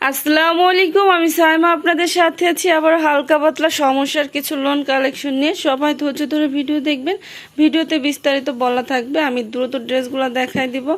আসসালামু আলাইকুম, আমি সাইমা আপনাদের সাথে আছি। আবার হালকা পাতলা সমস্যার কিছু লোন কালেকশন নিয়ে। সবাই ধৈর্য ধরে ভিডিও দেখবেন। ভিডিওতে বিস্তারিত বলা থাকবে। আমি দ্রুত ড্রেসগুলো দেখাই দিব।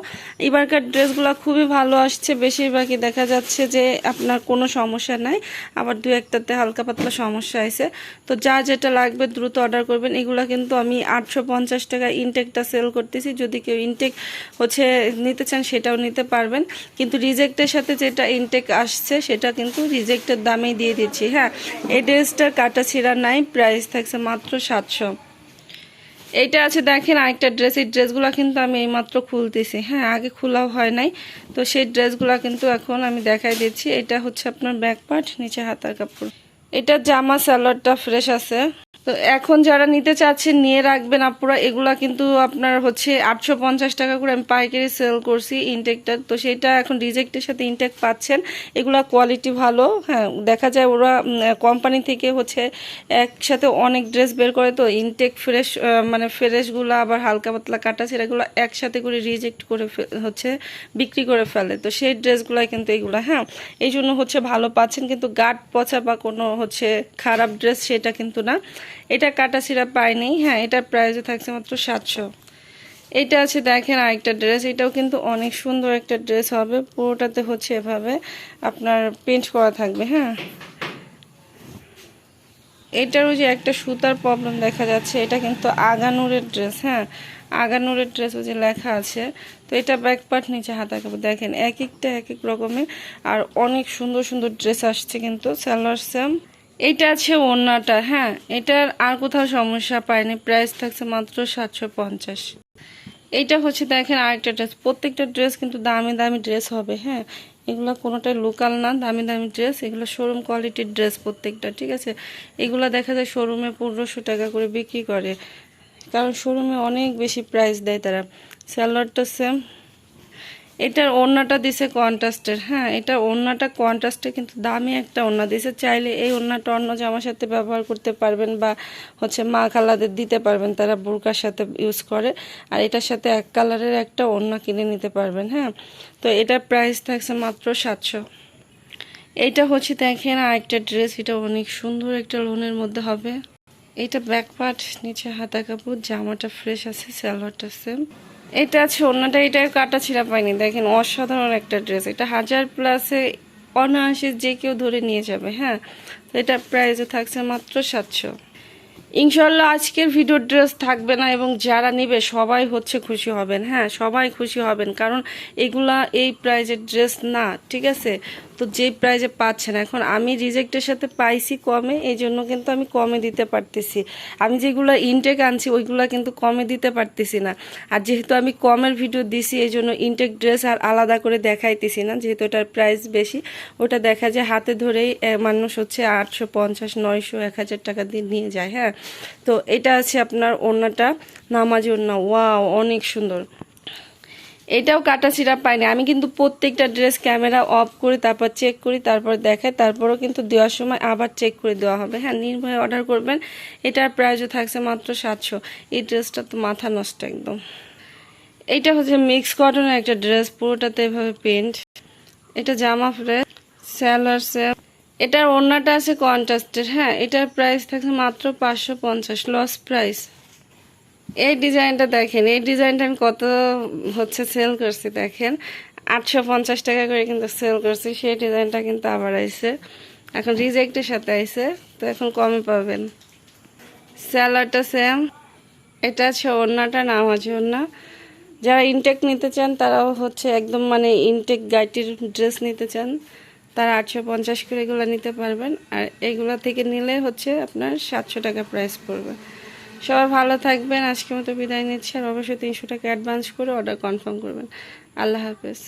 এবারকার ড্রেসগুলো খুবই ভালো আসছে। বেশিরভাগই দেখা যাচ্ছে যে আপনার কোনো সমস্যা নাই। আবার দু একটাতে হালকা পাতলা সমস্যা আছে। তো যা যেটা লাগবে দ্রুত অর্ডার করবেন। এগুলো কিন্তু আমি আটশো পঞ্চাশ টাকা ইনটেকটা সেল করতেছি। যদি কেউ ইনটেক হচ্ছে, নিতে চান সেটাও নিতে পারবেন। কিন্তু রিজেক্টের সাথে যেটা ইনটেক আসছে, সেটা কিন্তু রিজেক্টের দামেই দিয়ে দিচ্ছি। হ্যাঁ এই ড্রেসটার কাটা ছিঁড়া নাই প্রাইস থাকছে মাত্র সাতশো। এইটা আছে, দেখেন আরেকটা ড্রেস, এই ড্রেসগুলো কিন্তু আমি এইমাত্র খুলতেছি। হ্যাঁ আগে খোলাও হয় নাই। তো সেই ড্রেসগুলো কিন্তু এখন আমি দেখাই দিচ্ছি। এটা হচ্ছে আপনার ব্যাক পার্ট, নিচে হাতার কাপড়। এটা জামা স্যালোয়ারটা ফ্রেশ আছে। তো এখন যারা নিতে চাচ্ছেন, নিয়ে রাখবেন আপুরা। এগুলা কিন্তু আপনার হচ্ছে আটশো পঞ্চাশ টাকা করে আমি পাইকারি সেল করছি ইনটেকটা তো সেটা এখন রিজেক্টের সাথে ইনটেক পাচ্ছেন। এগুলা কোয়ালিটি ভালো হ্যাঁ দেখা যায় ওরা কোম্পানি থেকে হচ্ছে একসাথে অনেক ড্রেস বের করে। তো ইনটেক ফ্রেশ মানে ফ্রেশগুলো আবার হালকা পাতলা কাটা ছেঁড়াগুলো একসাথে করে রিজেক্ট করে হচ্ছে বিক্রি করে ফেলে। তো সেই ড্রেসগুলাই কিন্তু এগুলো হ্যাঁ এই জন্য হচ্ছে ভালো পাচ্ছেন। কিন্তু গাট পচা বা কোনো হচ্ছে খারাপ ড্রেস সেটা কিন্তু না। এটা কাটা ছিঁড়া পাইনি। হ্যাঁ এটার প্রাইসে থাকছে মাত্র সাতশো। এটা আছে দেখেন আরেকটা ড্রেস এটাও কিন্তু অনেক সুন্দর একটা ড্রেস হবে। পুরোটাতে হচ্ছে এভাবে আপনার পেন্ট করা থাকবে হ্যাঁ। এটার ওই যে একটা সুতার প্রবলেম দেখা যাচ্ছে। এটা কিন্তু আগানুরের ড্রেস হ্যাঁ। আগানুরের ড্রেস ওই যে লেখা আছে। তো এটা ব্যাক পার্ট নিচে হাতা কাপড়। দেখেন, এক একটা এক এক রকমের। আর অনেক সুন্দর সুন্দর ড্রেস আসছে কিন্তু। স্যালোয়ার সেম এইটা আছে ওড়নাটা হ্যাঁ। এটার আর কোথাও সমস্যা পায়নি প্রাইস থাকছে মাত্র সাতশো পঞ্চাশ। এইটা হচ্ছে দেখেন আরেকটা ড্রেস প্রত্যেকটা ড্রেস কিন্তু দামি দামি ড্রেস হবে হ্যাঁ। এগুলো কোনোটাই লোকাল না, দামি দামি ড্রেস এগুলো শোরুম কোয়ালিটির ড্রেস প্রত্যেকটা, ঠিক আছে? এগুলো দেখা যায় শোরুমে পনেরোশো টাকা করে বিক্রি করে, কারণ শোরুমে অনেক বেশি প্রাইস দেয় তারা। স্যালোয়ারটা সেম এটার ওড়নাটা দিছে কন্ট্রাস্টের হ্যাঁ এটা ওড়নাটা কন্ট্রাস্টে কিন্তু দামি একটা ওড়না দিছে। চাইলে এই ওড়নাটা অন্য জামার সাথে ব্যবহার করতে পারবেন বা হচ্ছে মা খালাদের দিতে পারবেন, তারা বুরকার সাথে ইউজ করে। আর এটার সাথে এক কালারের একটা ওড়না কিনে নিতে পারবেন হ্যাঁ। তো এটার প্রাইস থাকছে মাত্র সাতশো। এইটা হচ্ছে দেখেন আর একটা ড্রেস এটা অনেক সুন্দর একটা লোনের মধ্যে হবে। এটা ব্যাক পার্ট নিচে হাতা কাপড়, জামাটা ফ্রেশ আছে সালোয়ারটা সেম এটা আছে অন্যটা এটা কাটা ছিঁড়া পাইনি দেখেন, অসাধারণ একটা ড্রেস এটা হাজার প্লাসে অনায়াসে যে কেউ ধরে নিয়ে যাবে হ্যাঁ? এটা প্রাইসও থাকছে মাত্র সাতশো। ইনশাল্লাহ আজকের ভিডিও ড্রেস থাকবে না এবং যারা নেবে সবাই হচ্ছে খুশি হবেন। হ্যাঁ সবাই খুশি হবেন কারণ এগুলা এই প্রাইজের ড্রেস না, ঠিক আছে? তো যে প্রাইজে পাচ্ছেন। এখন আমি রিজেক্টের সাথে পাইছি কমে, এই জন্য কিন্তু আমি কমে দিতে পারতেছি। আমি যেগুলো ইনটেক আনছি, ওইগুলো কিন্তু কমে দিতে পারতেছি না। আর যেহেতু আমি কমের ভিডিও দিছি, এই জন্য ইনটেক ড্রেস আর আলাদা করে দেখাইতেছি না, যেহেতু ওটার প্রাইস বেশি। ওটা দেখা যায় হাতে ধরেই মানুষ হচ্ছে আটশো পঞ্চাশ, নয়শো, এক হাজার টাকা দিয়ে নিয়ে যায় হ্যাঁ? তো এটা আছে আপনার ওড়নাটা, নামাজ ওড়না, ওয়াও, অনেক সুন্দর। এটাও কাটা ছিঁড়া পাইনি আমি কিন্তু প্রত্যেকটা ড্রেস ক্যামেরা অফ করি, তারপর চেক করি, তারপর দেখাই, তারপরও কিন্তু দেওয়ার সময় আবার চেক করে দেওয়া হবে। হ্যাঁ নির্ভয়ে অর্ডার করবেন, এটার প্রাইজও থাকছে মাত্র সাতশো। এই ড্রেসটা তো মাথা নষ্ট একদম। এটা হচ্ছে মিক্স কটনের একটা ড্রেস পুরোটাতে এভাবে পেন্ট এটা জামা ফ্রেশ স্যালোয়ার সেল এটার ওড়নাটা আছে কন্ট্রাস্টের হ্যাঁ এটার প্রাইস থাকছে মাত্র পাঁচশো পঞ্চাশ লস প্রাইস এই ডিজাইনটা দেখেন, এই ডিজাইনটা আমি কত হচ্ছে সেল করছি দেখেন, আটশো পঞ্চাশ টাকা করে কিন্তু সেল করছি, সেই ডিজাইনটা কিন্তু আবার আইছে। এখন রিজেক্টের সাথে আইছে, তো এখন কমে পাবেন। স্যালাডটা সেম এটা আছে ওড়নাটা নাম আছে ওড়না। যারা ইনটেক নিতে চান, তারাও হচ্ছে একদম মানে ইনটেক গাইটির ড্রেস নিতে চান তারা আটশো পঞ্চাশ করে এগুলো নিতে পারবেন। আর এগুলো থেকে নিলে হচ্ছে আপনার সাতশো টাকা প্রাইস পড়বে। সবাই ভালো থাকবেন আজকে মতো বিদায় নিচ্ছে। আর অবশ্যই তিনশো টাকা অ্যাডভান্স করে অর্ডার কনফার্ম করবেন। আল্লাহ হাফেজ।